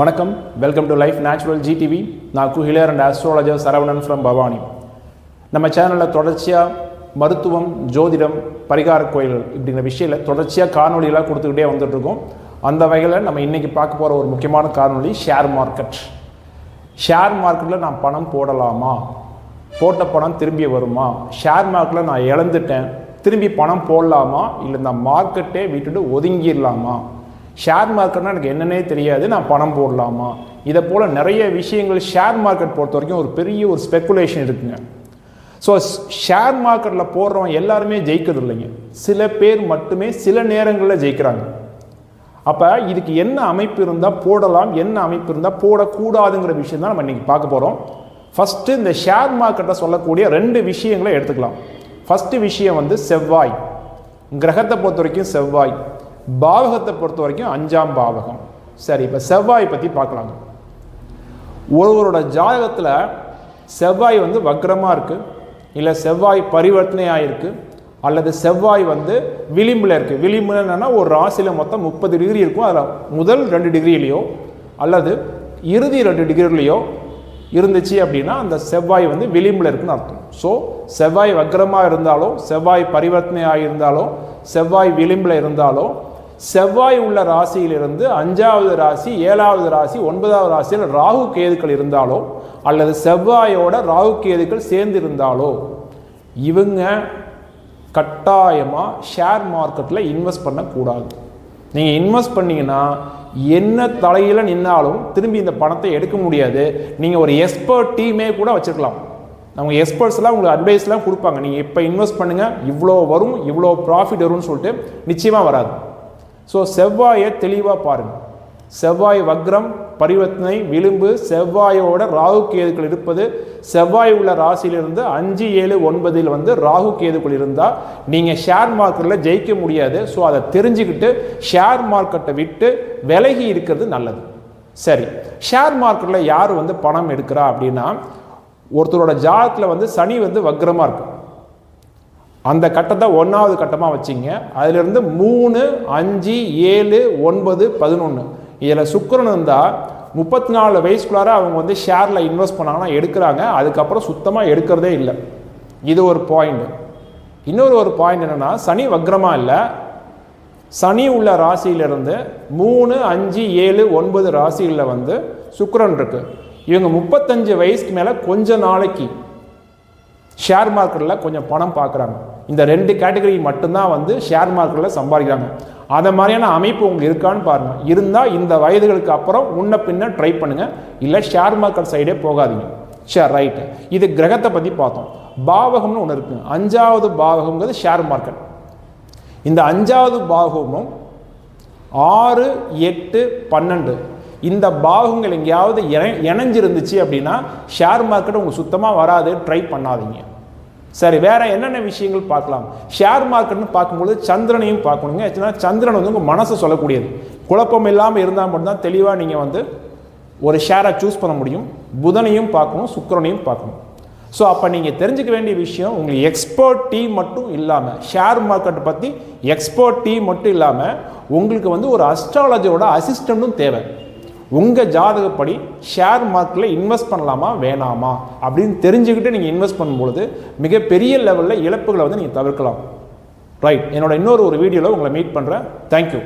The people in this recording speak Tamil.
வணக்கம். Welcome to life natural GTV நான் healer and astrologer Saravanan from Bhavani. நம்ம சேனலில் தொடர்ச்சியாக மருத்துவம் ஜோதிடம் பரிகார கோயில்கள் இப்படிங்கிற விஷயத்தில் தொடர்ச்சியாக காணொலிகளாக கொடுத்துக்கிட்டே வந்துட்டுருக்கோம். அந்த வகையில் நம்ம இன்றைக்கி பார்க்க போகிற ஒரு முக்கியமான காணொலி ஷேர் மார்க்கெட் ஷேர் மார்க்கெட்டில் நான் பணம் போடலாமா? போட்ட பணம் திரும்பி வருமா? ஷேர் மார்க்கெட்டில் நான் இழந்துட்டேன். திரும்பி பணம் போடலாமா? இல்லை இந்த மார்க்கெட்டே விட்டுட்டு ஒதுங்கிடலாமா? ஷேர் மார்க்கெட்னா எனக்கு என்னன்னே தெரியாது நான் பணம் போடலாமா? இதை போல் நிறைய விஷயங்கள் ஷேர் மார்க்கெட் பொறுத்த வரைக்கும் ஒரு பெரிய ஒரு ஸ்பெக்குலேஷன் இருக்குங்க. ஸோ ஷேர் மார்க்கெட்டில் போடுறவங்க எல்லாருமே ஜெயிக்கிறது இல்லைங்க. சில பேர் மட்டுமே சில நேரங்களில் ஜெயிக்கிறாங்க. அப்போ இதுக்கு என்ன அமைப்பு இருந்தால் போடலாம் என்ன அமைப்பு இருந்தால் போடக்கூடாதுங்கிற விஷயம் தான் நம்ம இன்றைக்கி பார்க்க போகிறோம் ஃபஸ்ட்டு இந்த ஷேர் மார்க்கெட்டை சொல்லக்கூடிய ரெண்டு விஷயங்களை எடுத்துக்கலாம். ஃபஸ்ட்டு விஷயம் வந்து செவ்வாய். கிரகத்தை பொறுத்த வரைக்கும் செவ்வாய். பாவகத்தை பொறுத்த வரைக்கும் அஞ்சாம் பாவகம். சரி இப்போ செவ்வாய் பற்றி பார்க்கலாங்க ஒருவரோட ஜாதகத்தில் செவ்வாய் வந்து வக்ரமாக இருக்குது இல்லை செவ்வாய் பரிவர்த்தனையாக இருக்குது அல்லது செவ்வாய் வந்து விளிம்பில் இருக்குது விளிம்புல என்னென்னா ஒரு ராசியில் மொத்தம் முப்பது டிகிரி இருக்கும். அதில் முதல் ரெண்டு டிகிரிலேயோ அல்லது இறுதி ரெண்டு டிகிரிலேயோ இருந்துச்சு அப்படின்னா அந்த செவ்வாய் வந்து விளிம்பில் இருக்குன்னு அர்த்தம். ஸோ செவ்வாய் வக்ரமாக இருந்தாலோ செவ்வாய் பரிவர்த்தனையாக இருந்தாலோ செவ்வாய் விளிம்பில் இருந்தாலோ செவ்வாய் உள்ள ராசியிலிருந்து அஞ்சாவது ராசி ஏழாவது ராசி ஒன்பதாவது ராசியில் ராகு கேதுக்கள் இருந்தாலோ அல்லது செவ்வாயோட ராகு கேதுக்கள் சேர்ந்து இருந்தாலோ இவங்க கட்டாயமாக ஷேர் மார்க்கெட்டில் இன்வெஸ்ட் பண்ணக்கூடாது. நீங்கள் இன்வெஸ்ட் பண்ணிங்கன்னா என்ன தலையில் நின்னாலும் திரும்பி இந்த பணத்தை எடுக்க முடியாது. நீங்கள் ஒரு எக்ஸ்பர்ட் டீமே கூட வச்சுருக்கலாம். அவங்க எக்ஸ்பர்ட்ஸ்லாம் உங்களுக்கு அட்வைஸ்லாம் கொடுப்பாங்க. நீங்கள் இப்போ இன்வெஸ்ட் பண்ணுங்கள் இவ்வளோ வரும் இவ்வளோ ப்ராஃபிட் வரும்னு சொல்லிட்டு நிச்சயமாக வராது. ஸோ செவ்வாயை தெளிவாக பாருங்கள் செவ்வாய் வக்ரம் பரிவர்த்தனை விளிம்பு செவ்வாயோட ராகு கேதுக்கள் இருப்பது செவ்வாய் உள்ள ராசியிலிருந்து அஞ்சு ஏழு ஒன்பதில் வந்து ராகு கேதுக்கள் இருந்தால் நீங்கள் ஷேர் மார்க்கெட்டில் ஜெயிக்க முடியாது. ஸோ அதை தெரிஞ்சுக்கிட்டு ஷேர் மார்க்கெட்டை விட்டு விலகி இருக்கிறது நல்லது. சரி ஷேர் மார்க்கெட்டில் யார் வந்து பணம் எடுக்கிறா அப்படின்னா ஒருத்தரோட ஜாதத்தில் வந்து சனி வந்து வக்ரமாக இருக்கும் அந்த கட்டத்தை ஒன்றாவது கட்டமாக வச்சிங்க. அதிலிருந்து மூணு அஞ்சு ஏழு ஒன்பது பதினொன்று இதில் சுக்கரன் இருந்தால் முப்பத்தி நாலு வயசுக்குள்ளார அவங்க வந்து ஷேரில் இன்வெஸ்ட் பண்ணாங்கன்னா எடுக்கிறாங்க. அதுக்கப்புறம் சுத்தமாக எடுக்கிறதே இல்லை. இது ஒரு பாயிண்ட். இன்னொரு ஒரு பாயிண்ட் என்னென்னா சனி வக்ரமாக இல்லை. சனி உள்ள ராசியிலிருந்து மூணு அஞ்சு ஏழு ஒன்பது ராசிகளில் வந்து சுக்கரன் இருக்குது இவங்க முப்பத்தஞ்சு வயசுக்கு மேலே கொஞ்ச நாளைக்கு ஷேர் மார்க்கெட்டில் கொஞ்சம் பணம் பார்க்குறாங்க இந்த ரெண்டு கேட்டகரி மட்டும்தான் வந்து ஷேர் மார்க்கெட்டில் சம்பாதிக்கிறாங்க. அதை மாதிரியான அமைப்பு உங்களுக்கு இருக்கான்னு பாருங்கள் இருந்தால் இந்த வயதுகளுக்கு அப்புறம் முன்ன பின்ன ட்ரை பண்ணுங்கள் இல்லை ஷேர் மார்க்கெட் சைடே போகாதீங்க. ஷேர் ரைட்டு இது கிரகத்தை பற்றி பார்த்தோம். பாவகம்னு ஒன்று இருக்குங்க அஞ்சாவது பாவகம்ங்கிறது ஷேர் மார்க்கெட் இந்த அஞ்சாவது பாவகமும் ஆறு எட்டு பன்னெண்டு இந்த பாகங்கள் எங்கேயாவது இணை இணைஞ்சிருந்துச்சு அப்படின்னா ஷேர் மார்க்கெட் உங்களுக்கு சுத்தமாக வராது. ட்ரை பண்ணாதீங்க. சரி வேற என்னென்ன விஷயங்கள் பார்க்கலாம்? ஷேர் மார்க்கெட்னு பார்க்கும்போது சந்திரனையும் பார்க்கணுங்க ஏன்னா சந்திரன் வந்து உங்கள் மனசை சொல்லக்கூடியது. குழப்பம் இல்லாமல் இருந்தால் மட்டும்தான் தெளிவாக நீங்கள் வந்து ஒரு ஷேரை சூஸ் பண்ண முடியும். புதனையும் பார்க்கணும் சுக்கரனையும் பார்க்கணும். ஸோ அப்போ நீங்கள் தெரிஞ்சுக்க வேண்டிய விஷயம் உங்களுக்கு எக்ஸ்பர்ட் டீம் மட்டும் இல்லாமல் ஷேர் மார்க்கெட்டை பற்றி எக்ஸ்பர்ட் டீம் மட்டும் இல்லாமல் உங்களுக்கு வந்து ஒரு அஸ்ட்ராலஜரோட அசிஸ்டண்ட்டும் தேவை. உங்கள் ஜாதகப்படி ஷேர் மார்க்கெட்டில் இன்வெஸ்ட் பண்ணலாமா வேணாமா? அப்படின்னு தெரிஞ்சுக்கிட்டு நீங்கள் இன்வெஸ்ட் பண்ணும்பொழுது மிகப்பெரிய லெவலில் இழப்புகளை வந்து நீங்கள் தவிர்க்கலாம். ரைட் என்னோட இன்னொரு ஒரு வீடியோவில் உங்களை மீட் பண்ணுறேன் தேங்க்யூ